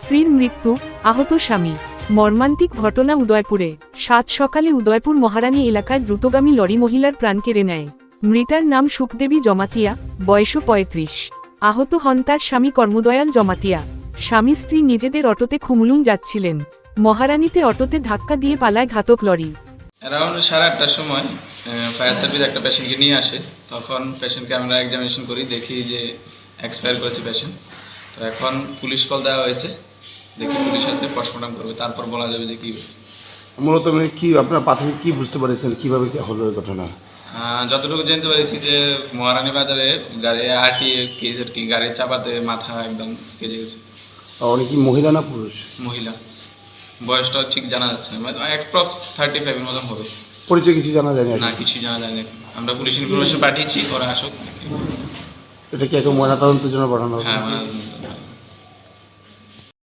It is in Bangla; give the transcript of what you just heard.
স্ত্রীর মৃত্যু, আহত স্বামী। মর্মান্তিক ঘটনা উদয়পুরে। সাত সকালে উদয়পুর মহারানী এলাকায় দ্রুতগামী লরি মহিলার প্রাণ কেড়ে নেয়। মৃতার নাম সুখদেবী জমাতিয়া, বয়স পঁয়ত্রিশ। আহত হন তার স্বামী কর্মদয়াল জমাতিয়া। স্বামী স্ত্রী নিজেদের অটোতে খুমুলুং যাচ্ছিলেন। মহারানীতে অটোতে ধাক্কা দিয়ে পালায় ঘাতক লরি। অ্যারাউন্ড সাড়ে আটটার সময় ফায়ার সার্ভিস একটা পেশেন্টকে নিয়ে আসে। তখন পেশেন্টকে আমরা এক্সামিনেশন করি, দেখি যে এক্সপায়ার করেছে পেশেন্ট তো এখন পুলিশ কল দেওয়া হয়েছে। দেখি পুলিশ আছে পোস্টমর্টম করবে তারপর বলা যাবে যে কী। মূলত মানে কি আপনার প্রাথমিক কি বুঝতে পারছেন কীভাবে কি হলো এই ঘটনা? আহ, যতটুকু জানতে পেরেছি যে মহারানী বাজারে গাড়ি আরটি কেজের কি গাড়ির চাপাতে মাথা একদম কেজে গেছে। উনি কি মহিলা না পুরুষ? মহিলা। বয়সটা ঠিক জানা যাচ্ছে না অ্যাপ্রক্স থার্টি ফাইভের মতন হবে। পরিচয় কিছু জানা আর না কি। কিছুই জানা যায় না আমরা পুলিশ ইনফরমেশন পাঠিয়েছি ওরা আসুক। এটা কি এখন ময়নাতদন্তের জন্য পাঠানো হবে? হ্যাঁ